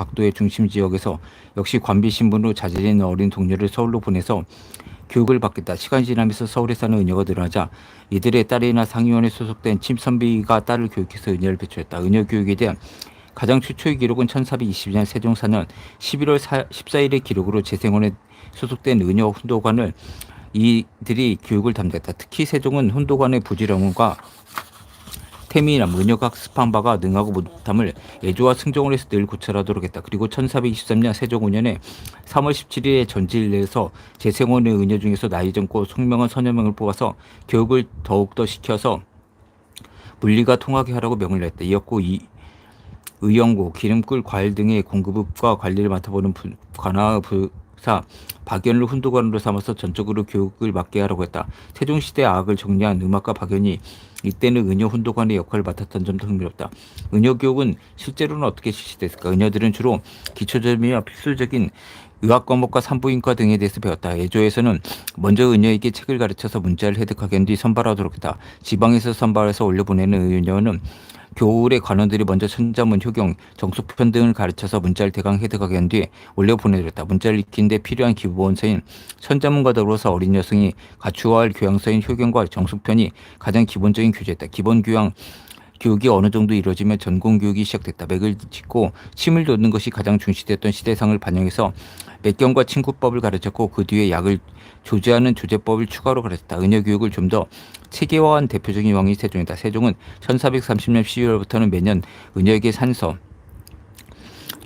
각도의 중심 지역에서 역시 관비 신분으로 자제된 어린 동료를 서울로 보내서 교육을 받겠다. 시간이 지나면서 서울에 사는 은여가 늘어나자 이들의 딸이나 상위원에 소속된 침선비가 딸을 교육해서 은여를 배출했다. 은여 교육에 대한 가장 최초의 기록은 1422년 세종 4년 11월 4, 14일의 기록으로 재생원에 소속된 은여 훈도관을 이들이 교육을 담당했다. 특히 세종은 훈도관의 부지런함과 태민이나 은여각 스판바가 능하고 못함을 애조와 승정을 해서 늘 고찰하도록 했다. 그리고 1423년 세종 5년에 3월 17일에 전지일에서 재생원의 은여 중에서 나이 젊고 총명한 서너 명을 뽑아서 교육을 더욱더 시켜서 물리가 통하게 하라고 명을 냈다. 이었고 이 의영고, 기름꿀, 과일 등의 공급과 관리를 맡아보는 부- 관아 부 사 박연을 훈도관으로 삼아서 전적으로 교육을 맡게 하라고 했다. 세종시대 악을 정리한 음악가 박연이 이때는 은여 훈도관의 역할을 맡았던 점도 흥미롭다. 은여 교육은 실제로는 어떻게 실시됐을까? 은여들은 주로 기초적이며 필수적인 의학 과목과 산부인과 등에 대해서 배웠다. 예조에서는 먼저 은여에게 책을 가르쳐서 문자를 획득하게 한 뒤 선발하도록 했다. 지방에서 선발해서 올려보내는 은여는 교울의 관원들이 먼저 천자문, 효경, 정숙편 등을 가르쳐서 문자를 대강 획득하게 한 뒤에 올려보내드렸다. 문자를 익히는데 필요한 기본서인 천자문과 더불어서 어린 여성이 갖추어야 할 교양서인 효경과 정숙편이 가장 기본적인 교재였다. 기본 교양 교육이 어느 정도 이루어지면 전공 교육이 시작됐다. 맥을 짚고 침을 돋는 것이 가장 중시됐던 시대상을 반영해서 맥경과 친구법을 가르쳤고 그 뒤에 약을 조제하는 조제법을 추가로 가르쳤다. 은여 교육을 좀 더 체계화한 대표적인 왕이 세종이다. 세종은 1430년 12월부터는 매년 은여에게 산서,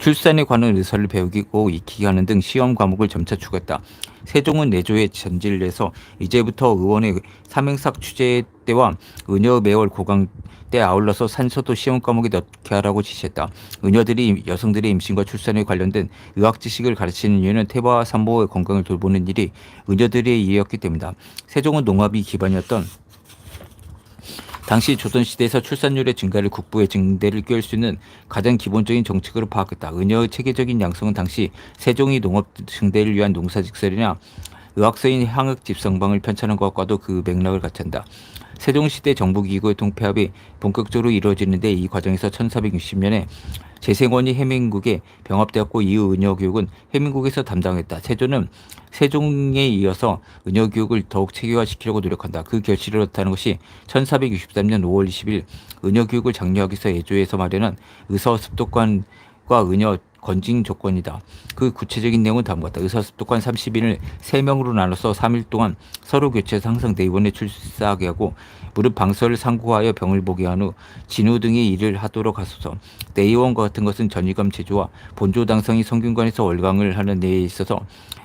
출산에 관한 의사를 배우고 익히게 하는 등 시험 과목을 점차 추가했다. 세종은 내조의 전지를 내서 이제부터 의원의 삼행삭 취재 때와 은여 매월 고강 때 아울러서 산서도 시험 과목에 넣게 하라고 지시했다. 은여들이 여성들의 임신과 출산에 관련된 의학 지식을 가르치는 이유는 태바와 산모의 건강을 돌보는 일이 은여들의 일이었기 때문이다. 세종은 농업이 기반이었던 당시 조선시대에서 출산율의 증가를 국부의 증대를 꾀할 수 있는 가장 기본적인 정책으로 파악했다. 은여의 체계적인 양성은 당시 세종이 농업 증대를 위한 농사직설이나 의학서인 향흑 집성방을 편찬한 것과도 그 맥락을 같이 한다. 세종시대 정부기구의 통폐합이 본격적으로 이루어지는데 이 과정에서 1460년에 재생원이 해민국에 병합되었고 이후 은여교육은 해민국에서 담당했다. 세조는 세종에 이어서 은여교육을 더욱 체계화시키려고 노력한다. 그 결실을 얻다는 것이 1463년 5월 20일 은여교육을 장려하기 위해서 예조에서 마련한 의사습독관 과 은여 건징 조건이다. 그 구체적인 내용은 다음과 같다. 의사습독관 30인을 3명으로 나눠서 3일 동안 서로 교체해서 항상 내원에 출사하게 하고 무릎 방설을 상고하여 병을 보게 한 후 진후 등의 일을 하도록 하소서. 내의원과 같은 것은 전이감 제조와 본조 당성이 성균관에서 월강을 하는 데에 있어서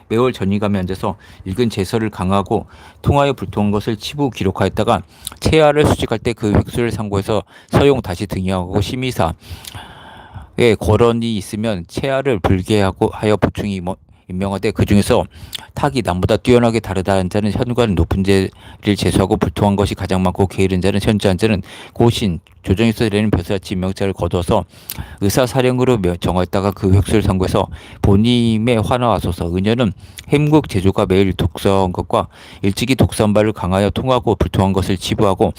매월 전이감에 앉아서 읽은 제서를 강하고 통하여 불통한 것을 치부 기록하였다가 체하를 수직할 때 그 획수를 상고해서 서용 다시 등이하고 심의사 에 거론이 있으면 체하를 불개하고 하여 보충이 임어- 임명하되 그 중에서 탁이 남보다 뛰어나게 다르다는 자는 현관 높은 자를 제수하고 불통한 것이 가장 많고 게으른 자는 현저한 자는 고신 조정에서 내리는 벼슬아치 임명자를 거둬서 의사 사령으로 며- 정하였다가 그 획수를 상고해서 본임에 환화하소서. 은여는 햄국 제조가 매일 독서한 것과 일찍이 바를 강하여 통하고 불통한 것을 치부하고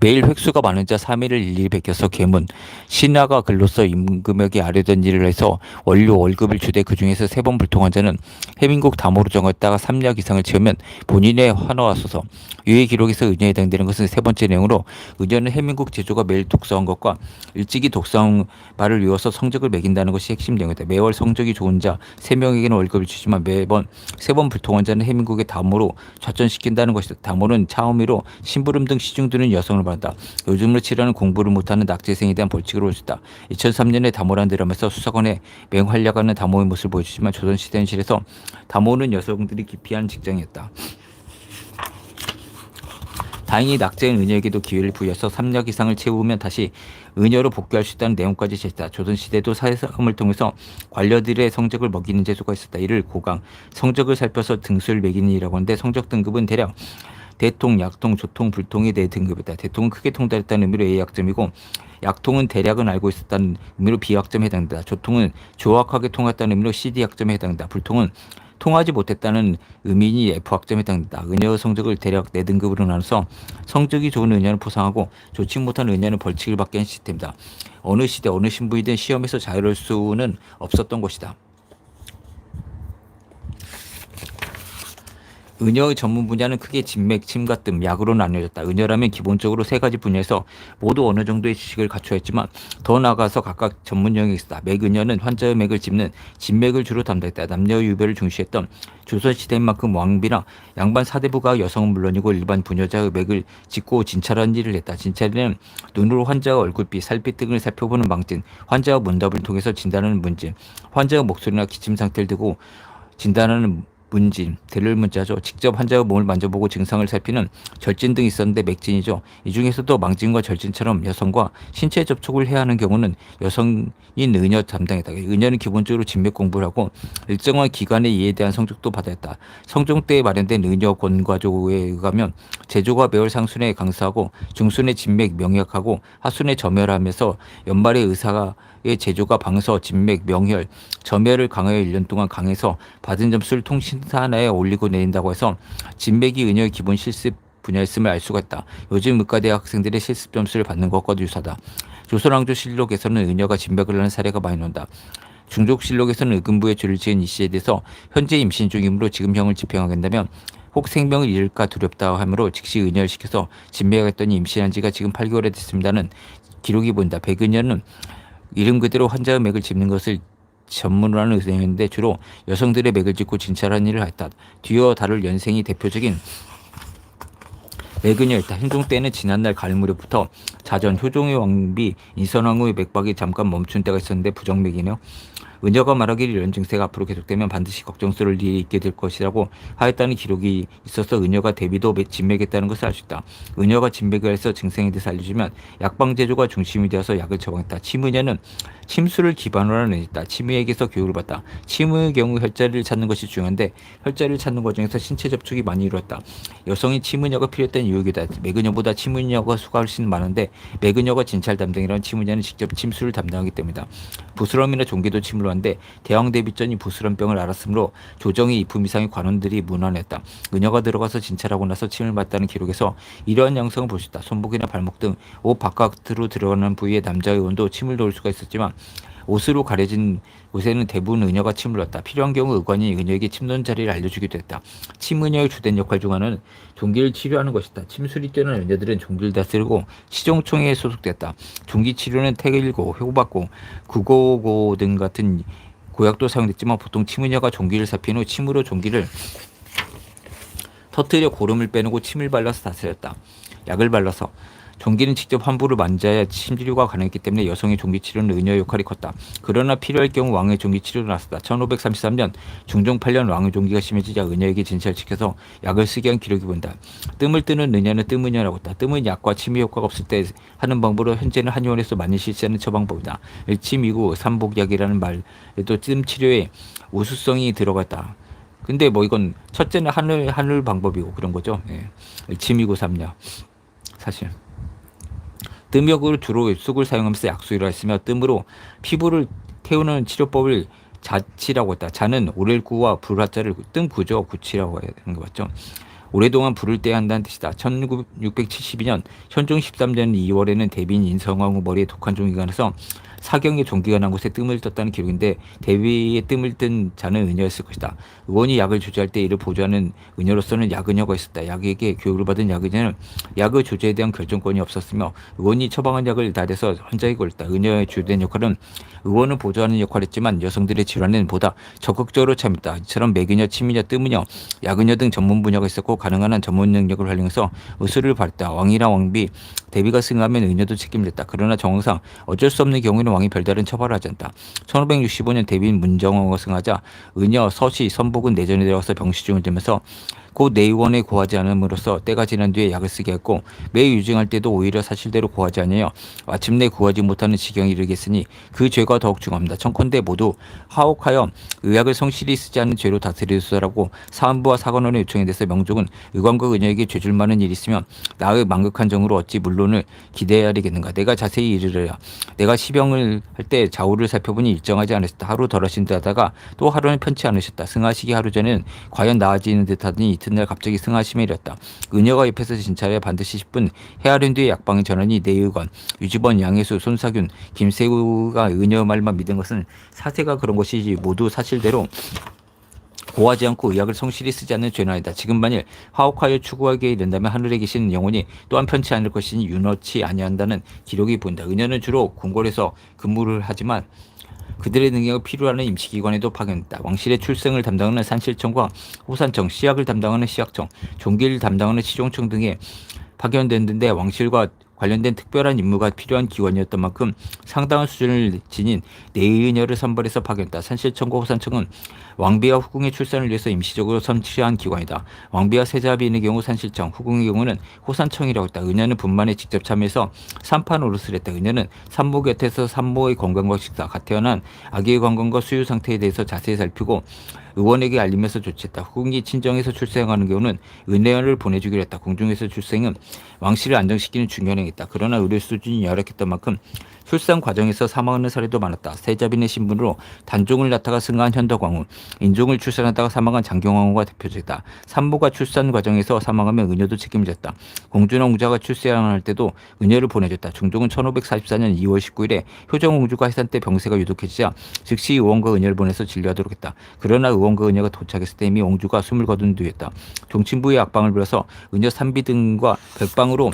매일 획수가 많은 자 3일을 일일이 베껴서 계문 신하가 글로써 임금에게 아뢰던 일을 해서 원료 월급을 주되 그 중에서 세 번 불통한 자는 해민국 담으로 정했다가 3약 이상을 채우면 본인의 환호하소서. 유해 기록에서 은여에 해당되는 것은 세 번째 내용으로 은여는 해민국 제조가 매일 독서한 것과 일찍이 독서한 바를 외워서 성적을 매긴다는 것이 핵심 내용이다. 매월 성적이 좋은 자 3명에게는 월급을 주지만 매번 세 번 불통한 자는 해민국의 담으로 좌천시킨다는 것이다. 담으로는 차음위로 심부름 등 시중 드는 여성을 말한다. 요즘으로 치라는 공부를 못하는 낙제생에 대한 벌칙을 올렸다. 2003년에 다모란 드라마에서 수사관의 맹활약하는 다모의 모습을 보여주지만 조선시대 현실에서 다모는 여성들이 기피하는 직장이었다. 다행히 낙제인 은여에게도 기회를 부여해서 3년 이상을 채우면 다시 은여로 복귀할 수 있다는 내용까지 제시다. 조선시대도 사회성을 통해서 관료들의 성적을 먹이는 제도가 있었다. 이를 고강, 성적을 살펴서 등수를 매기는 일이라고 하는데 성적 등급은 대략 대통, 약통, 조통, 불통이 네 등급이다. 대통은 크게 통달했다는 의미로 A 약점이고 약통은 대략은 알고 있었다는 의미로 B 약점에 해당된다. 조통은 조악하게 통했다는 의미로 CD 약점에 해당된다. 불통은 통하지 못했다는 의미인이 F학점에 해당된다. 은여 성적을 대략 4등급으로 나눠서 성적이 좋은 은여는 포상하고 좋지 못한 은여는 벌칙을 받게 한 시스템이다. 어느 시대 어느 신부이든 시험에서 자유로울 수는 없었던 것이다. 은여의 전문 분야는 크게 진맥, 침가뜸, 약으로 나뉘어졌다. 은여라면 기본적으로 세 가지 분야에서 모두 어느 정도의 지식을 갖춰야 했지만 더 나아가서 각각 전문 영역이 있었다. 맥은여는 환자의 맥을 짚는 진맥을 주로 담당했다. 남녀 유배를 중시했던 조선시대인 만큼 왕비나 양반 사대부가 여성은 물론이고 일반 부녀자의 맥을 짚고 진찰하는 일을 했다. 진찰에는 눈으로 환자의 얼굴빛, 살빛 등을 살펴보는 망진, 환자의 문답을 통해서 진단하는 문진, 환자의 목소리나 기침 상태를 두고 진단하는 문진, 들을 문자죠. 직접 환자의 몸을 만져보고 증상을 살피는 절진 등이 있었는데 맥진이죠. 이 중에서도 망진과 절진처럼 여성과 신체 접촉을 해야 하는 경우는 여성인 은여 담당했다. 은여는 기본적으로 진맥 공부를 하고 일정한 기간의 이에 대한 성적도 했다. 성종 때에 마련된 은여 권과조에 의하면 제조가 매월 상순에 강사하고 중순에 진맥 명약하고 하순에 점혈하면서 연말에 의사가 의 제조가 방서, 진맥, 명혈, 점혈을 강하여 1년 동안 강해서 받은 점수를 통신사나에 올리고 내린다고 해서 진맥이 은여의 기본 실습 분야였음을 알 수가 있다. 요즘 의과대 학생들의 실습 점수를 받는 것과도 유사다. 조선왕조 실록에서는 은여가 진맥을 하는 사례가 많이 나온다. 중족실록에서는 의금부에 줄을 지은 이 씨에 대해서 현재 임신 중이므로 지금 형을 집행하겠다면 혹 생명을 잃을까 두렵다 하므로 즉시 은여를 시켜서 진맥했더니 임신한 지가 지금 8개월이 됐습니다는 기록이 본다. 백은여는 이름 그대로 환자의 맥을 짚는 것을 전문으로 하는 의사였는데 주로 여성들의 맥을 짚고 진찰하는 일을 했다. 뒤어 다룰 연생이 대표적인 맥은여였다. 행종 때는 지난날 가을 무렵부터 자전 효종의 왕비 인선왕후의 맥박이 잠깐 멈춘 때가 있었는데 부정맥이네요. 은여가 말하기를 이런 증세가 앞으로 계속되면 반드시 걱정스러울 일이 있게 될 것이라고 하였다는 기록이 있어서 은여가 대비도 진맥했다는 것을 알 수 있다. 은여가 진맥을 해서 증상에 대해서 알려주면 약방 제조가 중심이 되어서 약을 처방했다. 침은여는 침수를 기반으로 하는 있다. 침의에게서 교육을 받다. 침의 경우 혈자리를 찾는 것이 중요한데 혈자리를 찾는 과정에서 신체 접촉이 많이 이루어졌다. 여성이 침은여가 필요했던 이유이다. 매근여보다 침은여가 수가 훨씬 많은데 매근여가 진찰 담당이라는 침은여는 직접 침수를 담당하기 때문이다. 부스럼이나 종기도 침으로 한데 대왕 대비전이 부스럼병을 알았으므로 조정의 이품 이상의 관원들이 문안했다. 은여가 들어가서 진찰하고 나서 침을 맞다는 기록에서 이러한 양상을 볼 수 있다. 손목이나 발목 등 옷 바깥으로 들어가는 부위에 남자의 온도 침을 놓을 수가 있었지만 옷으로 가려진 곳에는 대부분 은여가 침을 넣었다. 필요한 경우 의관이 은여에게 침 넣는 자리를 알려주기도 했다. 침은여의 주된 역할 중 하나는 종기를 치료하는 것이다. 침술이 뛰어난 은여들은 종기를 다스리고 시종총회에 소속됐다. 종기 치료는 태일고, 효고받고, 구고고 등 같은 고약도 사용됐지만 보통 침은여가 종기를 살핀 후 침으로 종기를 터뜨려 고름을 빼내고 침을 발라서 다스렸다. 약을 발라서 종기는 직접 환부를 만져야 침치료가 가능했기 때문에 여성의 종기 치료는 은여의 역할이 컸다. 그러나 필요할 경우 왕의 종기 치료도 나섰다. 1533년 중종 8년 왕의 종기가 심해지자 은여에게 진찰시켜서 약을 쓰게 한 기록이 본다. 뜸을 뜨는 은여는 뜸은여라고 했다. 뜸은 약과 침이 효과가 없을 때 하는 방법으로 현재는 한의원에서 많이 실시하는 처방법이다. 일침이고 삼복약이라는 말에도 뜸 치료에 우수성이 들어갔다. 근데 뭐 이건 첫째는 하늘 하늘 방법이고 그런 거죠. 예. 일침이고 삼약 사실. 뜸역으로 주로 쑥을 사용하면서 약수로 했으며 뜸으로 피부를 태우는 치료법을 자치라고 했다. 자는 오렐구와 불화자를 뜸구죠. 구치라고 해야 되는 거 맞죠? 오랫동안 불을 떼야 한다는 뜻이다. 1672년 현종 13년 2월에는 대빈 인성왕후 머리에 독한 종이가 나서 사경의 종기가 난 곳에 뜸을 떴다는 기록인데 대비의 뜸을 뜬 자는 은여였을 것이다. 의원이 약을 조제할 때 이를 보조하는 은여로서는 약은여가 있었다. 약에게 교육을 받은 약은여는 약의 조제에 대한 결정권이 없었으며 의원이 처방한 약을 나대서 환자에게 걸렸다. 은여의 주된 역할은 의원을 보조하는 역할이었지만 여성들의 질환에는 보다 적극적으로 참였다. 이처럼 매근여, 침이녀, 뜸은여, 약은여 등 전문 분야가 있었고 가능한 한 전문 능력을 활용해서 의술을 발했다. 왕이나 왕비, 대비가 승하면 은여도 책임을 졌다. 그러나 정황상 어쩔 수 없는 경우 에는 왕이 별다른 처벌을 하지 않다. 1565년 대빈 문정왕가 승하자 은여, 서시, 선복은 내전에 들어가서 병시중을 들면서 곧 내의원에 고하지 않음으로써 때가 지난 뒤에 약을 쓰게 했고 매일 유증할 때도 오히려 사실대로 고하지 아니하여 마침내 구하지 못하는 지경에 이르겠으니 그 죄가 더욱 중합니다. 청컨대 모두 하옥하여 의학을 성실히 쓰지 않는 죄로 다스리소서라고 사안부와 사관원의 요청에 대해서 명종은 의관과 은여에게 죄줄 만한 일이 있으면 나의 망극한 정으로 어찌 물론을 기대해야 되겠는가. 내가 자세히 이르려야 내가 시병을 할 때 좌우를 살펴보니 일정하지 않으셨다. 하루 덜 하신 듯 하다가 또 하루는 편치 않으셨다. 승하시기 하루 전에는 과연 나아지는 듯 하더니 이 튿날 갑자기 승하심에 이렸다 은여가 옆에서 진찰해 반드시 10분 헤아린 뒤에 약방의 전원이 내의관 유지번 양혜수 손사균 김세우가 은여 말만 믿은 것은 사세가 그런 것이지 모두 사실대로 고하지 않고 의학을 성실히 쓰지 않는 죄는 아니다. 지금 만일 화옥하여 추구하게 된다면 하늘에 계신 영혼이 또한 편치 않을 것이니 윤허치 아니한다는 기록이 보인다. 은여는 주로 궁궐에서 근무를 하지만 그들의 능력을 필요로 하는 임시기관에도 파견했다. 왕실의 출생을 담당하는 산실청과 호산청, 시약을 담당하는 시약청, 종기를 담당하는 시종청 등에 파견됐는데 왕실과 관련된 특별한 임무가 필요한 기관이었던 만큼 상당한 수준을 지닌 내의녀를 선발해서 파견했다. 산실청과 호산청은 왕비와 후궁의 출산을 위해서 임시적으로 선취한 기관이다. 왕비와 세자비인의 경우 산실청, 후궁의 경우는 호산청이라고 했다. 은녀는 분만에 직접 참여해서 산판 노릇을 했다. 은녀는 산모 곁에서 산모의 건강과 식사, 갓 태어난 아기의 건강과 수유 상태에 대해서 자세히 살피고 의원에게 알리면서 조치했다. 후궁이 친정에서 출생하는 경우는 은혜원을 보내주기로 했다. 궁중에서 출생은 왕실을 안정시키는 중요한 행위다. 그러나 의료 수준이 열악했던 만큼 출산 과정에서 사망하는 사례도 많았다. 세자빈의 신분으로 단종을 낳다가 승하한 현덕왕후, 인종을 출산하다가 사망한 장경왕후가 대표적이다. 산모가 출산 과정에서 사망하면 은여도 책임졌다. 공주나 웅자가 출산할 때도 은여를 보내줬다. 중종은 1544년 2월 19일에 효정공주가 해산 때 병세가 유독해지자 즉시 의원과 은여를 보내서 진료하도록 했다. 그러나 의원과 은여가 도착했을 때 이미 옹주가 숨을 거둔 뒤였다. 종친부의 악방을 빌어서 은여 산비 등과 백방으로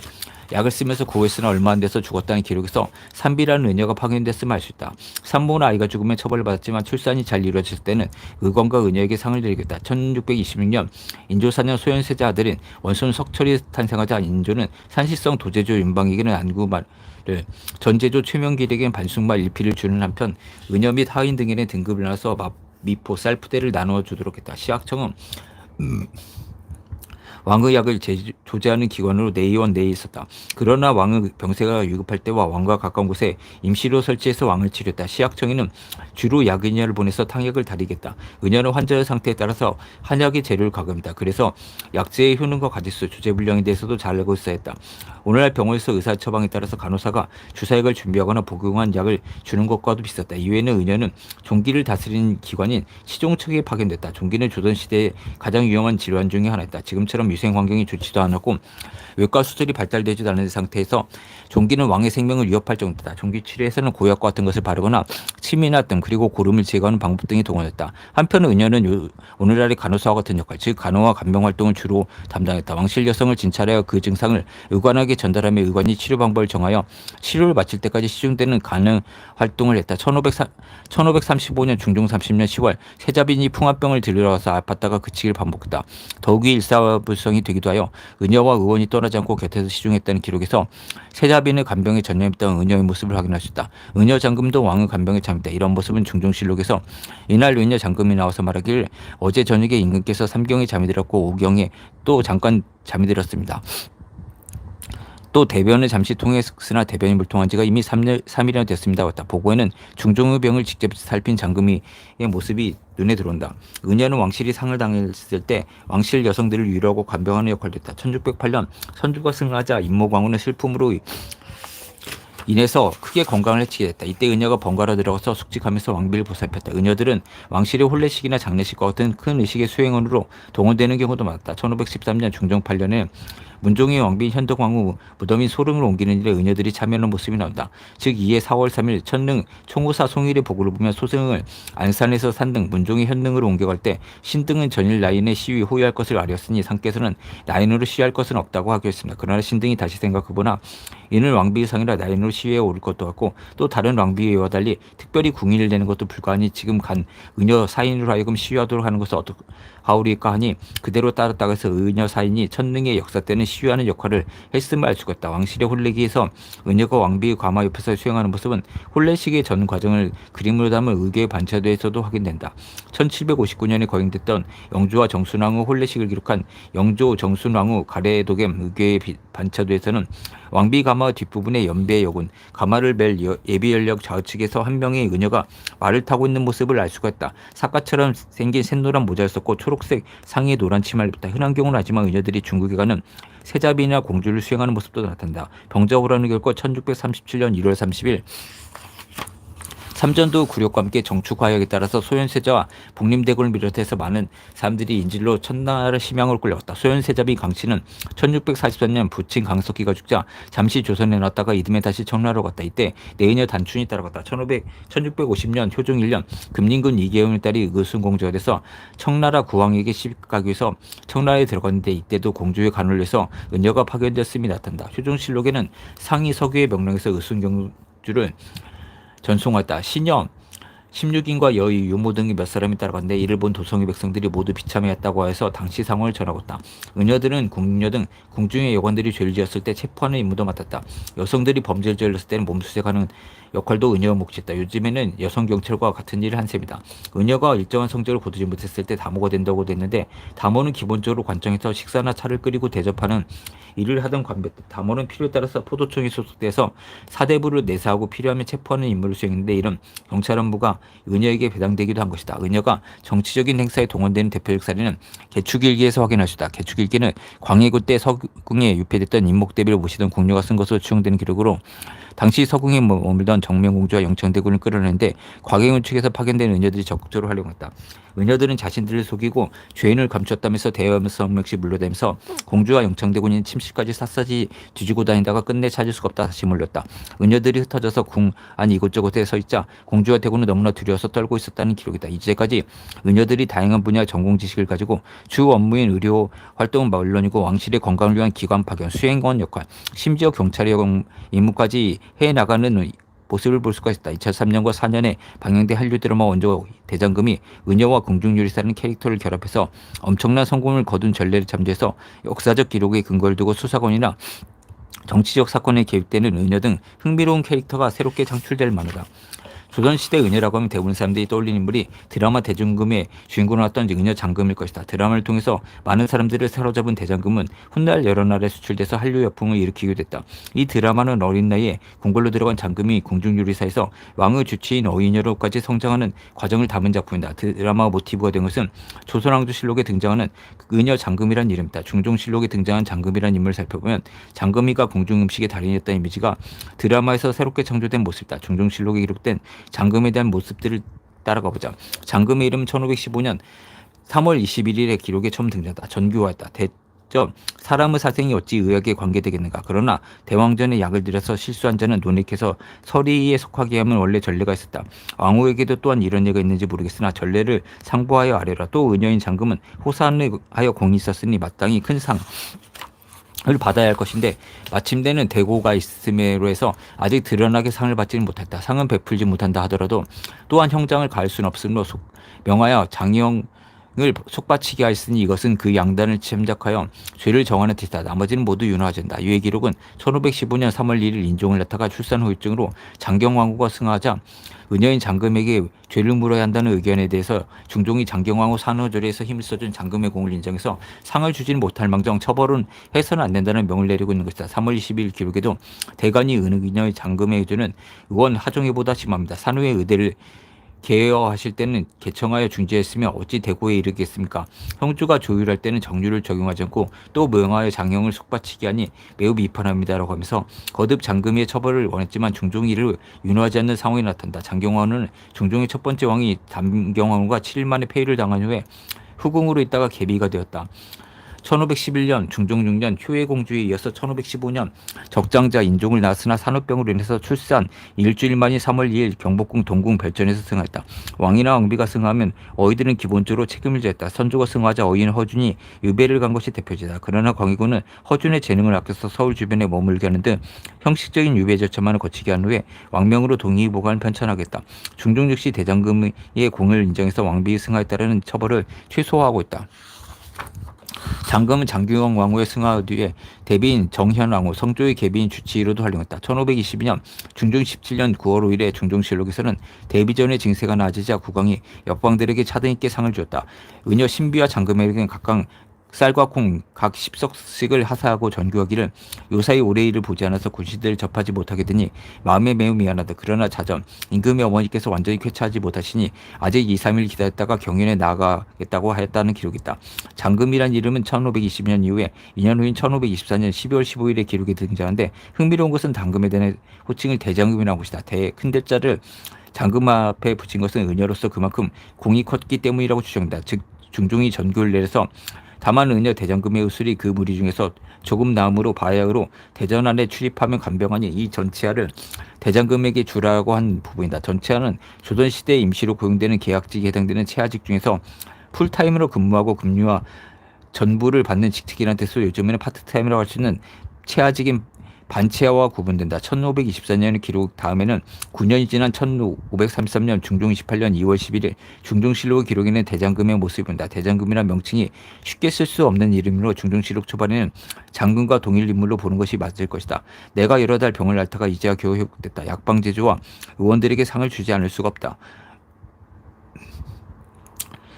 약을 쓰면서 고했으나 얼마 안 돼서 죽었다는 기록에서 산비라는 은여가 파견됐음을 알 수 있다. 산모나 아이가 죽으면 처벌을 받았지만 출산이 잘 이루어질 때는 의건과 은여에게 상을 드리겠다. 1626년 인조 4년 소현세자 아들인 원손 석철이 탄생하자 인조는 산시성 도제조 윤방에게는 안구말 를 전제조 최명길에게는 반숙말 일피를 주는 한편 은여 및 하인 등에는 등급을 나눠서 미포 쌀 푸대를 나누어 주도록 했다. 시학청은 음, 왕의 약을 제, 조제하는 기관으로 내의원 내에 있었다. 그러나 왕의 병세가 유급할 때와 왕과 가까운 곳에 임시로 설치해서 왕을 치료했다. 시약청에는 주로 약은여를 보내서 탕약을 다리겠다. 은여는 환자의 상태에 따라서 한약의 재료를 가금다. 그래서 약재의 효능과 가짓수, 주제불량에 대해서도 잘 알고 있어야 했다. 오늘날 병원에서 의사 처방에 따라서 간호사가 주사약을 준비하거나 복용한 약을 주는 것과도 비슷했다. 이외에는 은여는 종기를 다스리는 기관인 시종청에 파견됐다. 종기는 조선시대의 가장 위험한 질환 중의 하나였다. 지금처럼 위생 환경이 좋지도 않았고 외과 수술이 발달되지도 않은 상태에서 종기는 왕의 생명을 위협할 정도다. 종기 치료에서는 고약 같은 것을 바르거나 침이나 등 그리고 고름을 제거하는 방법 등이 동원했다. 한편 은여는 오늘날의 간호사와 같은 역할, 즉 간호와 간병 활동을 주로 담당했다. 왕실 여성을 진찰하여 그 증상을 의관에게 전달하며 의관이 치료 방법을 정하여 치료를 마칠 때까지 시중되는 가능 활동을 했다. 1530, 1535년 중종 30년 10월 세자빈이 풍화병을 들여와서 아팠다가 그치길 반복했다. 더욱이 일사 불성이 되기도 하여 은여와 의원이 떠나지 않고 곁에서 시중했다는 기록에서 세자빈의 간병에 전념했던 은여의 모습을 확인할 수 있다. 은여 장금도 왕의 간병에 참였다. 이런 모습은 중종실록에서 이날 은여 장금이 나와서 말하길 어제 저녁에 임금께서 삼경에 잠이 들었고 오경에 또 잠깐 잠이 들었습니다. 또 대변을 잠시 통했으나 대변이 물통한 지가 이미 3일, 3일이나 됐습니다. 왔다. 보고에는 중종의 병을 직접 살핀 장금이의 모습이 눈에 들어온다. 은여는 왕실이 상을 당했을 때 왕실 여성들을 위로하고 간병하는 역할을 했다. 1608년 선주가 승하자 임모광후는 슬픔으로 인해서 크게 건강을 해치게 됐다. 이때 은여가 번갈아 들어가서 숙직하면서 왕비를 보살폈다. 은여들은 왕실의 혼례식이나 장례식과 같은 큰 의식의 수행원으로 동원되는 경우도 많았다. 1513년 중종 8년에 문종의 왕비 현덕왕후 무덤인 소릉을 옮기는 일에 은여들이 참여하는 모습이 나온다. 즉 이에 4월 3일 천능 총무사 송일의 보고를 보면 소승을 안산에서 산등 문종의 현능으로 옮겨갈 때 신등은 전일 나인의 시위 호위할 것을 아렸으니 상께서는 나인으로 시위할 것은 없다고 하겠습니다. 그러나 신등이 다시 생각해보나 이는 왕비상이라 나인으로 시위에 오를 것도 같고 또 다른 왕비와 달리 특별히 궁의를 내는 것도 불가하니 지금 간 은여 사인으로 하여금 시위하도록 하는 것은 어떻 하오리까 하니 그대로 따랐다고 해서 은여 사인이 천능의 역사 때는 시유하는 역할을 했음을 알 수가 있다. 왕실의 혼례기에서 은여가 왕비의 과마 옆에서 수행하는 모습은 혼례식의 전 과정을 그림으로 담은 의궤의 반차도에서도 확인된다. 1759년에 거행됐던 영조와 정순왕후 혼례식을 기록한 영조 정순왕후 가래도겸 의궤의 비- 반차도에서는 왕비 가마 뒷부분의 연배 여군 가마를 멜 여- 예비 연력 좌측에서 한 명의 은여가 말을 타고 있는 모습을 알 수가 있다. 사과처럼 생긴 샛노란 모자를 썼고 초록색 상의에 노란 치마를 입었다. 흔한 경우는 하지만 은여들이 중국에 가는 세자비나 공주를 수행하는 모습도 나타난다. 병자호라는 결과 1637년 1월 30일 삼전도 굴욕과 함께 정축화역에 따라서 소현세자와 복림대군을 비롯해서 많은 사람들이 인질로 첫나라 심양을 끌려갔다. 소현세자비 강치는 1643년 부친 강석기가 죽자 잠시 조선에 놨다가 이듬해 다시 청나라로 갔다. 이때 내인여 단춘이 따라갔다. 1500, 1650년 효종 1년 금림군 이계용의 딸이 의순공주가 돼서 청나라 구왕에게 시집가기 위해서 청나라에 들어갔는데 이때도 공주의 간을 위해서 은여가 파견되었음이 나타난다. 효종실록에는 상위 서교의 명령에서 의순공주를 전송하였다. 신영 16인과 여의 유모 등이 몇 사람이 따라갔는데 이를 본 도성의 백성들이 모두 비참해했다고 해서 당시 상황을 전하고 있다. 은여들은 궁녀 등 궁중의 여관들이 죄를 지었을 때 체포하는 임무도 맡았다. 여성들이 범죄를 저질렀을 때는 몸수색하는 역할도 은여가 몫이었다. 요즘에는 여성 경찰과 같은 일을 한 셈이다. 은여가 일정한 성적을 거두지 못했을 때 담호가 된다고 됐는데 담호는 기본적으로 관청에서 식사나 차를 끓이고 대접하는 일을 하던 관배다. 담호는 필요에 따라서 포도청에 소속돼서 사대부를 내사하고 필요하면 체포하는 임무를 수행했는데 이런 경찰 업무가 은여에게 배당되기도 한 것이다. 은여가 정치적인 행사에 동원되는 대표적 사례는 개축일기에서 확인할 수 있다. 개축일기는 광해군 때 서궁에 유폐됐던 임목대비를 모시던 궁녀가 쓴 것으로 추정되는 기록으로 당시 서궁에 머물던 정명공주와 영창대군을 끌어내는데 광해군 측에서 파견된 은여들이 적극적으로 활용했다. 은여들은 자신들을 속이고 죄인을 감췄다면서 대여하면서 명씩 물러다니면서 공주와 영창대군이 침실까지 샅샅이 뒤지고 다니다가 끝내 찾을 수가 없다 다시 몰렸다. 은여들이 흩어져서 궁 안 이곳저곳에 서 있자 공주와 대군은 너무나 두려워서 떨고 있었다는 기록이다. 이제까지 은여들이 다양한 분야 전공 지식을 가지고 주 업무인 의료 활동은 물론이고 왕실의 건강을 위한 기관 파견, 수행관 역할, 심지어 경찰의 역- 임무까지 해 나가는 모습을 볼 수가 있다. 2003년과 4년에 방영된 한류 드라마 원조 대장금이 은여와 궁중요리사라는 캐릭터를 결합해서 엄청난 성공을 거둔 전례를 참조해서 역사적 기록에 근거를 두고 수사관이나 정치적 사건에 개입되는 은여 등 흥미로운 캐릭터가 새롭게 창출될 만하다. 조선시대 은여라고 하면 대부분 사람들이 떠올리는 인물이 드라마 대장금의 주인공을 했던 은여 장금일 것이다. 드라마를 통해서 많은 사람들을 사로잡은 대장금은 훗날 여러 나라에 수출돼서 한류 여풍을 일으키게 됐다. 이 드라마는 어린 나이에 궁궐로 들어간 장금이 궁중요리사에서 왕의 주치인 어인여로까지 성장하는 과정을 담은 작품이다. 드라마 모티브가 된 것은 조선왕조실록에 등장하는 은여 장금이란 이름이다. 중종실록에 등장한 장금이란 인물을 살펴보면 장금이가 궁중음식의 달인이었다는 이미지가 드라마에서 새롭게 창조된 모습이다. 중종실록에 기록된 장금에 대한 모습들을 따라가 보자. 장금의 이름은 1515년 3월 21일에 기록에 처음 등장했다. 전교화했다. 대점 사람의 사생이 어찌 의학에 관계되겠는가. 그러나 대왕전에 약을 들여서 실수한 자는 논익해서 서리에 속하게 하면 원래 전례가 있었다. 왕후에게도 또한 이런 예가 있는지 모르겠으나 전례를 상부하여 아래라. 또 은여인 장금은 호산하여 공이 있었으니 마땅히 큰 상. 을 받아야 할 것인데 마침내는 대고가 있음으로 해서 아직 드러나게 상을 받지는 못했다. 상은 베풀지 못한다 하더라도 또한 형장을 가할 수는 없으므로 속, 명하여 장영 을 속바치게 하였으니 이것은 그 양단을 침작하여 죄를 정하는 뜻이다. 나머지는 모두 윤화하진다. 이의 기록은 1515년 3월 1일 인종을 낳다가 출산 후유증으로 장경왕후가 승하하자 은여인 장금에게 죄를 물어야 한다는 의견에 대해서 중종이 장경왕후 산후조리에서 힘을 써준 장금의 공을 인정해서 상을 주지는 못할 망정 처벌은 해서는 안 된다는 명을 내리고 있는 것이다. 3월 20일 기록에도 대간이 은의녀의 장금의 의존은 의원 하종회보다 심합니다. 산후의 의대를 개여하실 때는 개청하여 중지했으며 어찌 대고에 이르겠습니까? 형주가 조율할 때는 정률을 적용하지 않고 또 명하여 장형을 속바치게 하니 매우 비판합니다라고 하면서 거듭 장금의 처벌을 원했지만 중종이 이를 윤호하지 않는 상황이 나타난다. 장경화는 중종의 첫 번째 왕이 담경왕후가 7일 만에 폐위를 당한 후에 후궁으로 있다가 계비가 되었다. 1511년 중종 6년 효예공주에 이어서 1515년 적장자 인종을 낳았으나 산후병으로 인해서 출산 일주일 만인 3월 2일 경복궁 동궁 별전에서 승하였다. 왕이나 왕비가 승하면 어이들은 기본적으로 책임을 졌다. 선조가 승하자 어인 허준이 유배를 간 것이 대표지다. 그러나 광해군은 허준의 재능을 아껴서 서울 주변에 머물게 하는 등 형식적인 유배 절차만을 거치게 한 후에 왕명으로 동의 보관을 편찬하겠다. 중종 역시 대장금의 공을 인정해서 왕비의 승하에 따르는 처벌을 최소화하고 있다. 장금은 장규영 왕후의 승하 뒤에 대비인 정현 왕후 성조의 계비인 주치의로도 활용했다. 1522년 중종 17년 9월 5일에 중종실록에서는 대비전의 징세가 나아지자 국왕이 역방들에게 차등 있게 상을 주었다. 은여 신비와 장금에게는 각각 쌀과 콩 각 10석씩을 하사하고 전교하기를 요사이 오래 일을 보지 않아서 군시들을 접하지 못하게 되니 마음에 매우 미안하다. 그러나 자전 임금의 어머니께서 완전히 쾌차하지 못하시니 아직 2, 3일 기다렸다가 경연에 나아가겠다고 하였다는 기록이 있다. 장금이란 이름은 1520년 이후에 2년 후인 1524년 12월 15일에 기록이 등장하는데 흥미로운 것은 당금에 대한 호칭을 대장금이라는 것이다. 대 큰 대자를 장금 앞에 붙인 것은 은여로서 그만큼 공이 컸기 때문이라고 추정된다. 즉 중종이 전교를 내려서 다만 은여 대장금의 의술이 그 무리 중에서 조금 나음으로 바야흐로 대전 안에 출입하면 간병하니 이 전치하를 대장금에게 주라고 한 부분이다. 전치하는 조선시대 임시로 고용되는 계약직에 해당되는 체하직 중에서 풀타임으로 근무하고 급료와 전부를 받는 직책이라는 뜻으로 요즘에는 파트타임이라고 할 수 있는 체하직인 반치아와 구분된다. 1524년의 기록 다음에는 9년이 지난 1533년 중종 28년 2월 11일 중종실록 기록에는 대장금의 모습이 본다. 대장금이란 명칭이 쉽게 쓸 수 없는 이름으로 중종실록 초반에는 장군과 동일 인물로 보는 것이 맞을 것이다. 내가 여러 달 병을 앓다가 이제야 겨우 회복됐다. 약방 제조와 의원들에게 상을 주지 않을 수가 없다.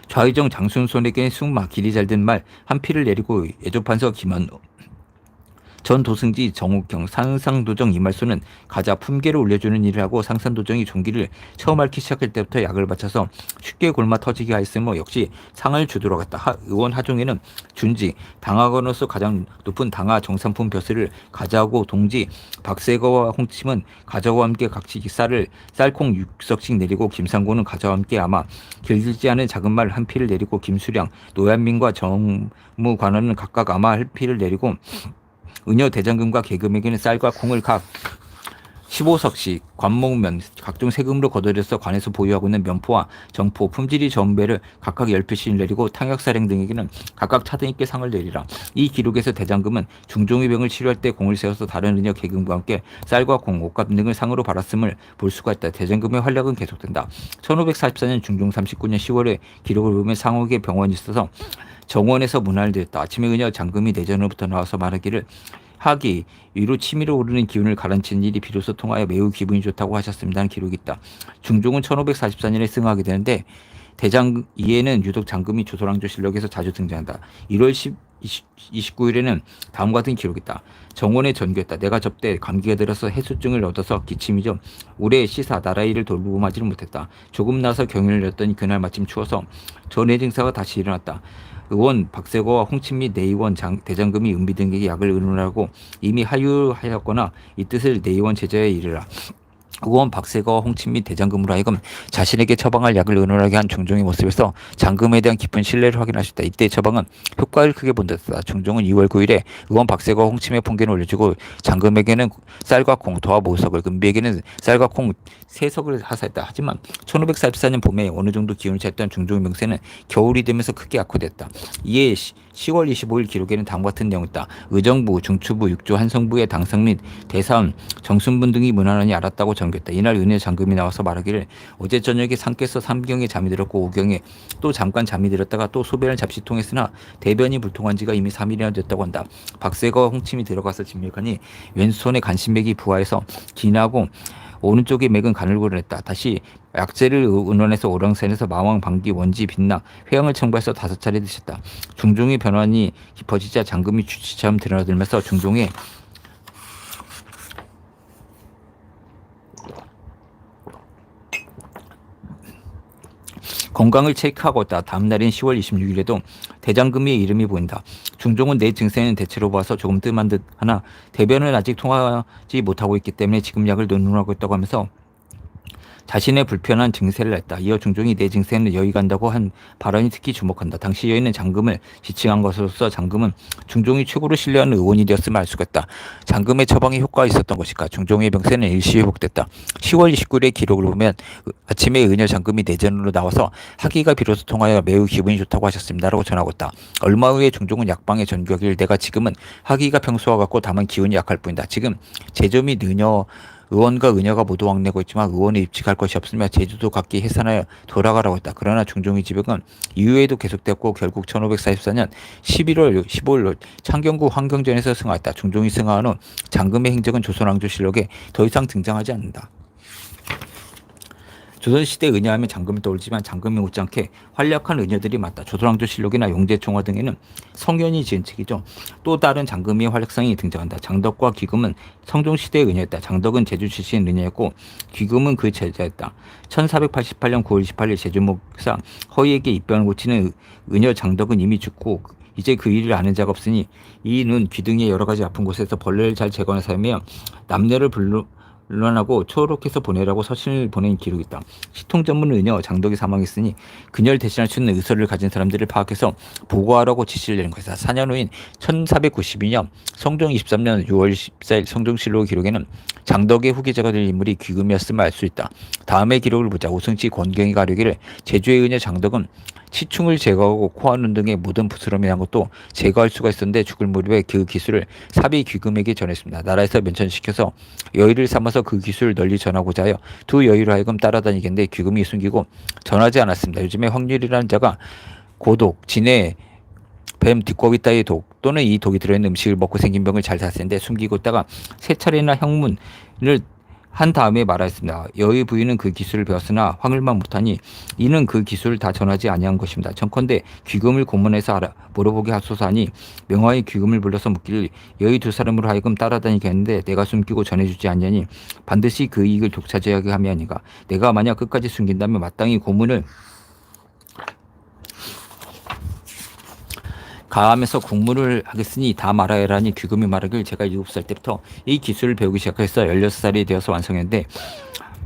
좌의정 장순손에게 승마 길이 잘든말한 피를 내리고 예조판서 김한호 전 도승지 정욱경 상상도정 이말소는 가자 품계를 올려주는 일을 하고 상산도정이 종기를 처음 앓기 시작할 때부터 약을 바쳐서 쉽게 골마 터지게 하였으므로 역시 상을 주도록 했다. 하, 의원 하종에는 준지 당하건으로서 가장 높은 당하 정산품 벼슬을 가자하고 동지 박세거와 홍침은 가자와 함께 각기 쌀을 쌀콩 6석씩 내리고 김상고는 가자와 함께 아마 길지 않은 작은 말 한 피를 내리고 김수량 노현민과 정무관원은 각각 아마 한 피를 내리고 은여 대장금과 계금에게는 쌀과 콩을 각 15석씩 관목면 각종 세금으로 거둬들여서 관에서 보유하고 있는 면포와 정포, 품질이 전배를 각각 10표씩 내리고 탕역사령 등에게는 각각 차등 있게 상을 내리라. 이 기록에서 대장금은 중종의 병을 치료할 때 공을 세워서 다른 은여 계금과 함께 쌀과 콩, 옷값 등을 상으로 받았음을 볼 수가 있다. 대장금의 활약은 계속된다. 1544년 중종 39년 10월에 기록을 보면 상옥에 병원이 있어서 정원에서 드렸다. 아침에 그녀 장금이 내전으로부터 나와서 말하기를 하기 위로 치밀어 오르는 기운을 가라앉히는 일이 비로소 통하여 매우 기분이 좋다고 하셨습니다는 기록이 있다. 중종은 1544년에 승하게 되는데 대장 이에는 유독 장금이 조선왕조 실록에서 자주 등장한다. 1월 10, 20, 29일에는 다음과 같은 기록이 있다. 정원에 전교했다. 내가 접대 감기가 들어서 해수증을 얻어서 기침이죠. 올해 시사 나라 일을 돌보마지를 못했다. 조금 나서 경연을 열었더니 그날 마침 추워서 전해 증사가 다시 일어났다. 의원 박세거와 홍친미 내의원 장, 대장금이 은비 등에게 약을 의논하고 이미 하유하였거나 이 뜻을 내의원 제자에 이르라. 의원 박세거 홍친미 대장금으로 하여금 자신에게 처방할 약을 의논하게 한 중종의 모습에서 장금에 대한 깊은 신뢰를 확인하셨다. 이때 처방은 효과를 크게 본다다. 중종은 2월 9일에 의원 박세거 홍침의 풍계를 올려주고 장금에게는 쌀과 콩 도와 모석을 금비에게는 쌀과 콩 세석을 하사했다. 하지만 1544년 봄에 어느 정도 기운을 챘던 중종의 명세는 겨울이 되면서 크게 악화됐다. 이에 10월 25일 기록에는 다음과 같은 내용이 있다. 의정부, 중추부, 육조, 한성부의 당상 및 대사원, 정순분 등이 무난하니 알았다고 전겼다. 이날 은혜 장금이 나와서 말하기를 어제 저녁에 상께서 삼경에 잠이 들었고 오경에 또 잠깐 잠이 들었다가 또 소변을 잡시 통했으나 대변이 불통한 지가 이미 3일이나 됐다고 한다. 박세거 홍침이 들어가서 진맥하니 왼손에 간신맥이 부하해서 기나고 오른쪽에 맥은 가늘고를 했다. 다시 약재를 의논해서 오랑산에서 마왕, 방기, 원지, 빛나, 회양을 청구해서 다섯 차례 드셨다. 중종의 변환이 깊어지자 장금이 주치처럼 드러들면서 중종의 건강을 체크하고 있다. 다음 날인 10월 26일에도 대장금의 이름이 보인다. 중종은 내 증세는 대체로 봐서 조금 뜸한 듯 하나 대변은 아직 통하지 못하고 있기 때문에 지금 약을 논문하고 있다고 하면서 자신의 불편한 증세를 냈다. 이어 중종이 내 증세는 여의 간다고 한 발언이 특히 주목한다. 당시 여인은 장금을 지칭한 것으로서 장금은 중종이 최고로 신뢰하는 의원이 되었음을 알 수가 있다. 장금의 처방이 효과가 있었던 것일까? 중종의 병세는 일시 회복됐다. 10월 29일의 기록을 보면 아침에 은여 장금이 내전으로 나와서 하기가 비로소 통하여 매우 기분이 좋다고 하셨습니다라고 전하고 있다. 얼마 후에 중종은 약방에 전교하기를 내가 지금은 하기가 평소와 같고 다만 기운이 약할 뿐이다. 지금 제점이 느녀 의원과 의녀가 모두 왕래고 있지만 의원에 입직할 것이 없으며 제주도 각기 해산하여 돌아가라고 했다. 그러나 중종의 지병은 이후에도 계속되었고 결국 1544년 11월 15일 창경구 환경전에서 승하했다. 중종이 승하한 후 장금의 행적은 조선왕조실록에 더 이상 등장하지 않는다. 조선시대 은여하면 장금을 떠올지만 장금이 못지않게 활약한 은여들이 많다. 조선왕조 실록이나 용제총화 등에는 성현이 지은 책이죠. 또 다른 장금의 활약상이 등장한다. 장덕과 귀금은 성종시대의 은여였다. 장덕은 제주 출신 은여였고 귀금은 그 제자였다. 1488년 9월 28일 제주 목사 허이에게 입병을 고치는 은여 장덕은 이미 죽고 이제 그 일을 아는 자가 없으니 이는 귀등의 여러 가지 아픈 곳에서 벌레를 잘 제거하며 남녀를 불러 물러나고 초록해서 보내라고 서신을 보낸 기록이 있다. 시통 전문 의녀 장덕이 사망했으니 그녀를 대신할 수 있는 의사를 가진 사람들을 파악해서 보고하라고 지시를 내린 것이다. 4년 후인 1492년 성종 23년 6월 14일 성종실록 기록에는 장덕의 후계자가 될 인물이 귀금이었음을 알 수 있다. 다음의 기록을 보자. 오승치 권경이 가르기를 제주의 의녀 장덕은 치충을 제거하고 코하는 등의 모든 부스럼이 난 것도 제거할 수가 있었는데 죽을 무렵에 그 기술을 사비 귀금에게 전했습니다. 나라에서 면천시켜서 여의를 삼아서 그 기술을 널리 전하고자 하여 두 여의로 하여금 따라다니겠는데 귀금이 숨기고 전하지 않았습니다. 요즘에 확률이라는 자가 고독, 진해, 뱀, 뒷고기 따위의 독 또는 이 독이 들어있는 음식을 먹고 생긴 병을 잘 샀는데 숨기고 있다가 세 차례나 형문을 한 다음에 말하였습니다. 여의 부인은 그 기술을 배웠으나 황을만 못하니 이는 그 기술을 다 전하지 아니한 것입니다. 청컨대 귀금을 고문해서 알아 물어보게 하소서 하니 명화의 귀금을 불러서 묻기를 여의 두 사람으로 하여금 따라다니게 했는데 내가 숨기고 전해주지 않냐니 반드시 그 이익을 독차지하게 함이 아닌가. 내가 만약 끝까지 숨긴다면 마땅히 고문을 가하면서 공부를 하겠으니 다 말하여라니 귀금이 말하길 제가 7살 때부터 이 기술을 배우기 시작해서 16살이 되어서 완성했는데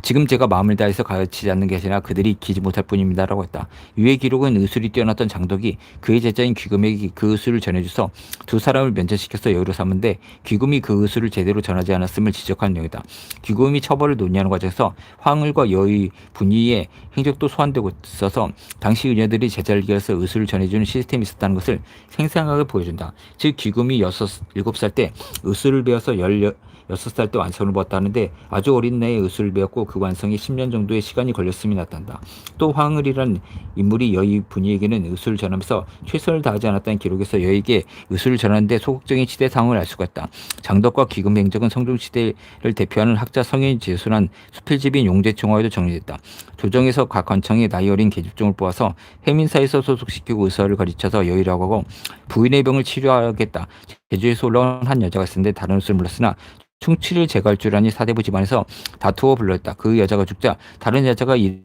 지금 제가 마음을 다해서 가르치지 않는 게 아니라 그들이 익히지 못할 뿐입니다라고 했다. 유의 기록은 의술이 뛰어났던 장덕이 그의 제자인 귀금에게 그 의술을 전해줘서 두 사람을 면제시켜서 여유로 삼은데 귀금이 그 의술을 제대로 전하지 않았음을 지적한 내용이다. 귀금이 처벌을 논의하는 과정에서 황을과 여의 분위의 행적도 소환되고 있어서 당시 의녀들이 제자를 기해서 의술을 전해주는 시스템이 있었다는 것을 생생하게 보여준다. 즉 귀금이 여섯 일곱 살때 의술을 배워서 열 여섯 살 때 완성을 보았다는데 아주 어린 나이에 의술을 배웠고 그 완성에 10년 정도의 시간이 걸렸음이 나타난다. 또 황을이란 인물이 여의 분이에게는 의술을 전하면서 최선을 다하지 않았다는 기록에서 여에게 의술을 전하는데 소극적인 시대 상황을 알 수가 있다. 장덕과 기금 행적은 성종시대를 대표하는 학자 성현이 제술한 수필집인 용제총화에도 정리됐다. 조정에서 각 관청의 나이 어린 계집종을 뽑아서 해민사에서 소속시키고 의사를 가르쳐서 여의라고 하고 부인의 병을 치료하겠다. 제주에서 올라온 한 여자가 있었는데 다른 옷을 물었으나 충치를 제거할 줄 아니 사대부 집안에서 다투어 불렀다. 그 여자가 죽자 다른 여자가 이